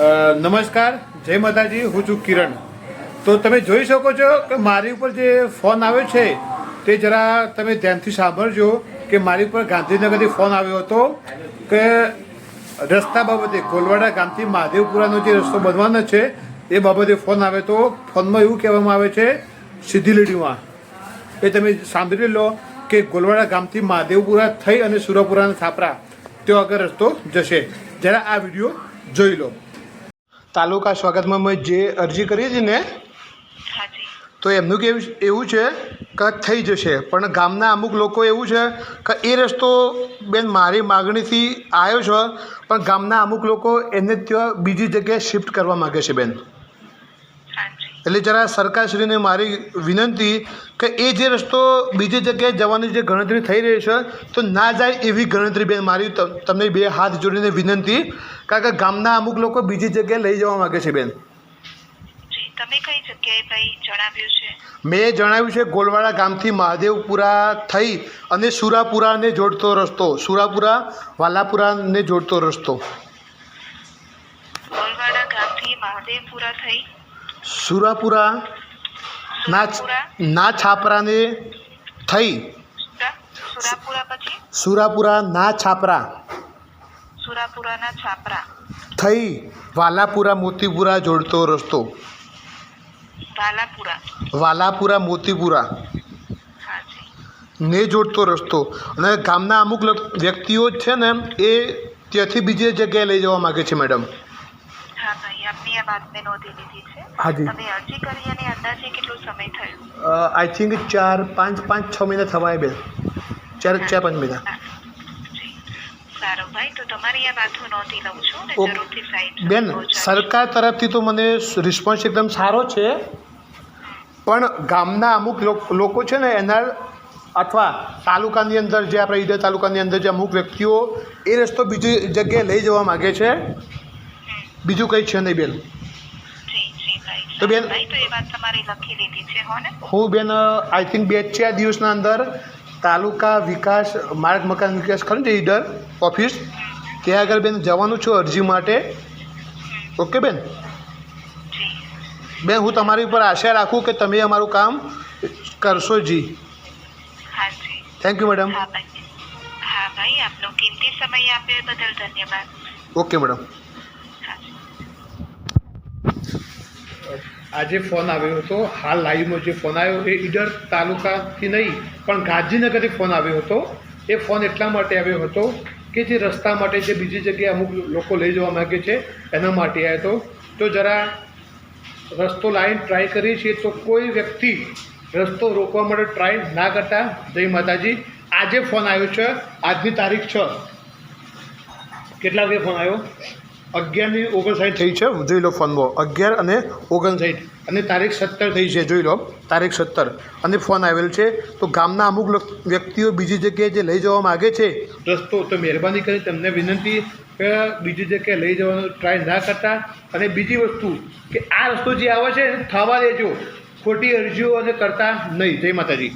નમસ્કાર. જય માતાજી. હું છું કિરણ. તો તમે જોઈ શકો છો કે મારી ઉપર જે ફોન આવ્યો છે, તે જરા તમે ધ્યાનથી સાંભળજો કે મારી ઉપર ગાંધીનગરથી ફોન આવ્યો હતો કે રસ્તા બાબતે કોલવાડા ગામથી મહાદેવપુરાનો જે રસ્તો બનવાનો છે, એ બાબતે ફોન આવ્યો તો ફોનમાં એવું કહેવામાં આવે છે, સીધી લીટીમાં. એ તમે સાંભળી લો કે ગોલવાડા ગામથી મહાદેવપુરા થઈ અને સુરપુરાના છાપરા તેઓ આગળ રસ્તો જશે. જરા આ વીડિયો જોઈ લો. તાલુકા સ્વાગતમાં મેં જે અરજી કરી હતી ને તો એમનું કેવું એવું છે કે થઈ જશે. પણ ગામના અમુક લોકો એવું છે કે એ રસ્તો બેન મારી માગણીથી આવ્યો છે પણ ગામના અમુક લોકો એને ત્યાં બીજી જગ્યાએ શિફ્ટ કરવા માગે છે બેન. એટલે જરા સરકારશ્રીને મારી વિનંતી કે એ જે રસ્તો બીજી જગ્યાએ જવાની જે ગણતરી થઈ રહી છે તો ના જાય એવી ગણતરી બેન મારી તમને બે હાથ જોડીને વિનંતી. કારણ કે ગામના અમુક લોકો બીજી જગ્યાએ લઈ જવા માગે છે બેન. મેં જણાવ્યું છે ગોલવાડા ગામથી મહાદેવપુરા થઈ અને સુરાપુરાને જોડતો રસ્તો સુરાપુરા વાલાપુરાને જોડતો રસ્તો. ગોલવાડા ગામથી મહાદેવપુરા થઈ? સુરાપુરા ના સુરાપુરા ના છાપરાને થઈ સુરા- સુરાપુરા પછી સુરાપુરા ના છાપરા સુરાપુરાના છાપરા થઈ વાલાપુરા મોતીપુરા જોડતો રસ્તો વાલાપુરા વાલાપુરા મોતીપુરા હાજી ને જોડતો રસ્તો અને ગામના અમુક લોક- વ્યક્તિઓ છે ને એ ત્યાંથી બીજી જગ્યાએ લઈ જવા માગે છે મેડમ. હા ભાઈ આપની આ વાત મેં નોંધી લીધી છે. હાજી. તમે અરજી કરી અને અંદાજે કેટલો સમય થયો? આઈ થિંક ચાર પાંચ પાંચ છ મહિના થવાય બેન ચાર ચાર પાંચ મહિના. સારો ભાઈ તો તમારી આ વાતો નોંધી લઉં છું ને. જરૂરથી બેન સરકાર તરફથી તો મને રિસ્પોન્સ એકદમ સારો છે. પણ ગામના અમુક લોક- છે ને એના અથવા તાલુકાની અંદર જે આપણે ઈડર તાલુકાની અંદર જે અમુક વ્યક્તિઓ એ રસ્તો બીજી જગ્યાએ લઈ જવા માગે છે. બીજું કંઈ છે નહીં બેન. તો બેન- તો એ વાત તમારી લખી લીધી છે હો બેન આઈ થિંક બે ચાર દિવસના અંદર તાલુકા વિકાસ માર્ગ મકાન વિકાસ ખરું છે ઈડર ઓફિસ ત્યાં આગળ બેન જવાનું છું અરજી માટે. ઓકે બેન? બેન હું તમારી ઉપર આશા રાખું કે તમે અમારું કામ કરશો જી. થેન્ક યુ મેડમ હા ભાઈ. હા ભાઈ આપનો કિંમતી સમય આપ્યો બદલ ધન્યવાદ. ઓકે મેડમ આજે ફોન આવ્યો હતો. હાલ લાઈવમાં જે ફોન આવ્યો એ ઈડર તાલુકાથી નહીં, પણ ગાંધીનગરથી ફોન આવ્યો હતો. એ ફોન એટલા માટે આવ્યો હતો કે જે રસ્તા માટે જે બીજી જગ્યાએ અમુક લોકો લઈ જવા માગે છે, એના માટે આવ્યો હતો. તો જરા રસ્તો લાઈન ટ્રાય કરીએ છીએ તો કોઈ વ્યક્તિ રસ્તો રોકવા માટે ટ્રાય ના કરતા. જય માતાજી. આજે ફોન આવ્યો છે. આજની તારીખ છ. કેટલા વાગે ફોન આવ્યો? અગિયારની ઓગણસાઠ થઈ છે, જોઈ લો ફોનમાં અગિયાર અને ઓગણસાઠ. અને તારીખ સત્તર થઈ છે, જોઈ લો. તારીખ સત્તર. અને ફોન આવેલ છે, તો ગામના અમુક વ્યક્તિઓ બીજી જગ્યાએ જે લઈ જવા માગે છે રસ્તો તો મહેરબાની કરી તમને વિનંતી કે બીજી જગ્યાએ લઈ જવાનો ટ્રાય ના કરતા. અને બીજી વસ્તુ કે આ રસ્તો જે આવે છે, એને થવા દેજો. ખોટી અરજીઓ અને કરતા નહીં. જય માતાજી.